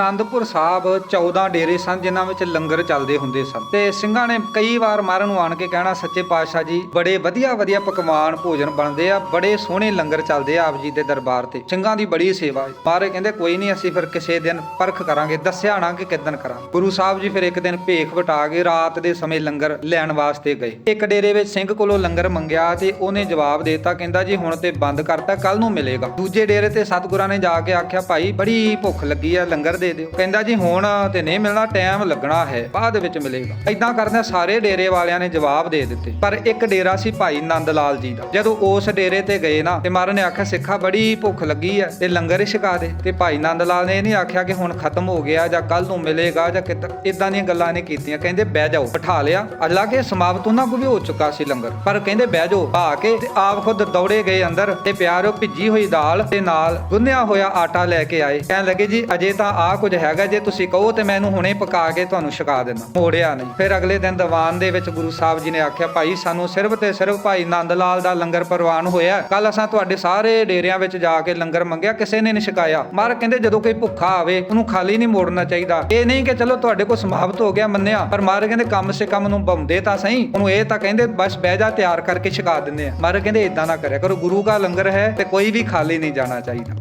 ਆਨੰਦਪੁਰ ਸਾਹਿਬ 14 ਡੇਰੇ ਸਨ, ਜਿਨ੍ਹਾਂ ਵਿੱਚ ਲੰਗਰ ਚੱਲਦੇ ਹੁੰਦੇ ਸਨ। ਤੇ ਸਿੰਘਾਂ ਨੇ ਕਈ ਵਾਰ ਮਾਰਨ ਨੂੰ ਆਣ ਕੇ ਕਹਿਣਾ, ਸੱਚੇ ਪਾਤਸ਼ਾਹ ਜੀ, ਬੜੇ ਵਧੀਆ ਵਧੀਆ ਪਕਵਾਨ ਭੋਜਨ ਬਣਦੇ ਆ, ਬੜੇ ਸੋਹਣੇ ਲੰਗਰ ਚੱਲਦੇ ਆ ਆਪ ਜੀ ਦੇ ਦਰਬਾਰ ਤੇ। ਸਿੰਘਾਂ ਦੀ ਬੜੀ ਸੇਵਾ ਹੈ। ਮਾਰੇ ਕਹਿੰਦੇ, ਕੋਈ ਨਹੀਂ, ਅਸੀਂ ਫਿਰ ਕਿਸੇ ਦਿਨ ਪਰਖ ਕਰਾਂਗੇ, ਦੱਸਿਆ ਨਾ ਕਿ ਕਿਦਨ ਕਰਾਂਗੇ। ਗੁਰੂ ਸਾਹਿਬ ਜੀ ਫਿਰ ਇੱਕ ਦਿਨ ਭੇਖ ਵਟਾ ਕੇ ਰਾਤ ਦੇ ਸਮੇਂ ਲੰਗਰ ਲੈਣ ਵਾਸਤੇ ਗਏ। ਇੱਕ ਡੇਰੇ ਵਿੱਚ ਸਿੰਘ ਕੋਲੋਂ ਲੰਗਰ ਮੰਗਿਆ ਤੇ ਉਹਨੇ ਜਵਾਬ ਦੇਤਾ, ਕਹਿੰਦਾ, ਜੀ, ਹੁਣ ਤੇ ਬੰਦ ਕਰਤਾ ਕੱਲ ਨੂੰ ਮਿਲੇਗਾ। ਦੂਜੇ ਡੇਰੇ ਤੇ ਸਤਿਗੁਰਾਂ ਨੇ ਜਾ ਕੇ ਆਖਿਆ, ਭਾਈ, ਬੜੀ ਭੁੱਖ ਲੱਗੀ ਆ, ਲੰਗਰ ਦੇ ਦਿਓ। ਕਹਿੰਦਾ ਜੀ, ਹੁਣ ਤੇ ਨਹੀਂ ਮਿਲਣਾ, ਟਾਈਮ ਲੱਗਣਾ ਹੈ, ਬਾਅਦ ਵਿੱਚ ਮਿਲੇਗਾ। ਐਦਾਂ ਕਰਦੇ ਸਾਰੇ ਡੇਰੇ ਵਾਲਿਆਂ ਨੇ ਜਵਾਬ ਦੇ ਦਿੱਤੇ। ਪਰ ਇੱਕ ਡੇਰਾ ਸੀ ਭਾਈ ਨੰਦ ਲਾਲ ਜੀ ਦਾ। ਜਦੋਂ ਉਸ ਡੇਰੇ ਤੇ ਗਏ ਨਾ, ਤੇ ਮਹਾਰਾਜ ਨੇ ਆਖਿਆ, ਸਿੱਖਾ, ਬੜੀ ਭੁੱਖ ਲੱਗੀ ਹੈ ਤੇ ਲੰਗਰ ਛਕਾ ਦੇ। ਤੇ ਭਾਈ ਨੰਦ ਲਾਲ ਨੇ ਇਹ ਨਹੀਂ ਆਖਿਆ ਕਿ ਹੁਣ ਖਤਮ ਹੋ ਗਿਆ ਜਾਂ ਕੱਲ ਨੂੰ ਮਿਲੇਗਾ ਜਾਂ ਕਿੱਦਾਂ। ਇਦਾਂ ਦੀਆਂ ਗੱਲਾਂ ਨੇ ਕੀਤੀਆਂ। ਕਹਿੰਦੇ, ਬਹਿ ਜਾਓ, ਬਿਠਾ ਲਿਆ। ਅੱਲਾ ਕੇ ਸਮਾਪਤ ਉਹਨਾਂ ਕੋ ਵੀ ਹੋ ਚੁੱਕਾ ਸੀ ਲੰਗਰ। ਪਰ ਕਹਿੰਦੇ, ਬਹਿ ਜਾਓ, ਆ ਕੇ ਤੇ ਆਪ ਖੁਦ ਦੌੜੇ ਗਏ ਅੰਦਰ ਤੇ ਪਿਆਰੋ ਭਿੱਜੀ ਹੋਈ ਦਾਲ ਤੇ ਨਾਲ ਗੁੰਨਿਆ ਹੋਇਆ ਆਟਾ ਲੈ ਕੇ ਆਏ। ਕਹਿਣ ਲੱਗੇ, ਜੀ, ਅਜੇ ਤਾਂ ਆ ਕੁਝ ਹੈਗਾ ਜੇ ਤੁਸੀਂ ਕਹੋ ਤੇ ਮੈਂ ਇਹਨੂੰ ਹੁਣੇ ਪਕਾ ਕੇ ਤੁਹਾਨੂੰ ਛਕਾ ਦੇਣਾ ਮੋੜਿਆ ਨਹੀਂ। ਫਿਰ ਅਗਲੇ ਦਿਨ ਦੀਵਾਨ ਦੇ ਵਿੱਚ ਗੁਰੂ ਸਾਹਿਬ ਜੀ ਨੇ ਆਖਿਆ, ਭਾਈ, ਸਾਨੂੰ ਸਿਰਫ ਤੇ ਸਿਰਫ ਭਾਈ ਨੰਦ ਲਾਲ ਦਾ ਲੰਗਰ ਪ੍ਰਵਾਨ ਹੋਇਆ ਕੱਲ ਅਸਾਂ ਤੁਹਾਡੇ ਸਾਰੇ ਡੇਰਿਆਂ ਵਿੱਚ ਜਾ ਕੇ ਲੰਗਰ ਮੰਗਿਆ, ਕਿਸੇ ਨੇ ਨਹੀਂ ਛਕਾਇਆ। ਮਾਰ ਕਹਿੰਦੇ, ਜਦੋਂ ਕੋਈ ਭੁੱਖਾ ਆਵੇ, ਉਹਨੂੰ ਖਾਲੀ ਨਹੀਂ ਮੋੜਨਾ ਚਾਹੀਦਾ। ਇਹ ਨਹੀਂ ਕਿ ਚਲੋ ਤੁਹਾਡੇ ਕੋਲ ਸਮਾਪਤ ਹੋ ਗਿਆ ਮੰਨਿਆ, ਪਰ ਮਾਰ ਕਹਿੰਦੇ, ਕੰਮ ਸੇ ਕੰਮ ਨੂੰ ਬੰਦੇ ਤਾਂ ਸਹੀ। ਉਹਨੂੰ ਇਹ ਤਾਂ ਕਹਿੰਦੇ, ਬਸ ਬਹਿ ਜਾ, ਤਿਆਰ ਕਰਕੇ ਛਕਾ ਦਿੰਦੇ ਆ ਮਾਰ ਕਹਿੰਦੇ ਇਦਾਂ ਨਾ ਕਰਿਆ ਕਰੋ। ਗੁਰੂ ਦਾ ਲੰਗਰ ਹੈ ਤੇ ਕੋਈ ਵੀ ਖਾਲੀ ਨਹੀਂ ਜਾਣਾ ਚਾਹੀਦਾ।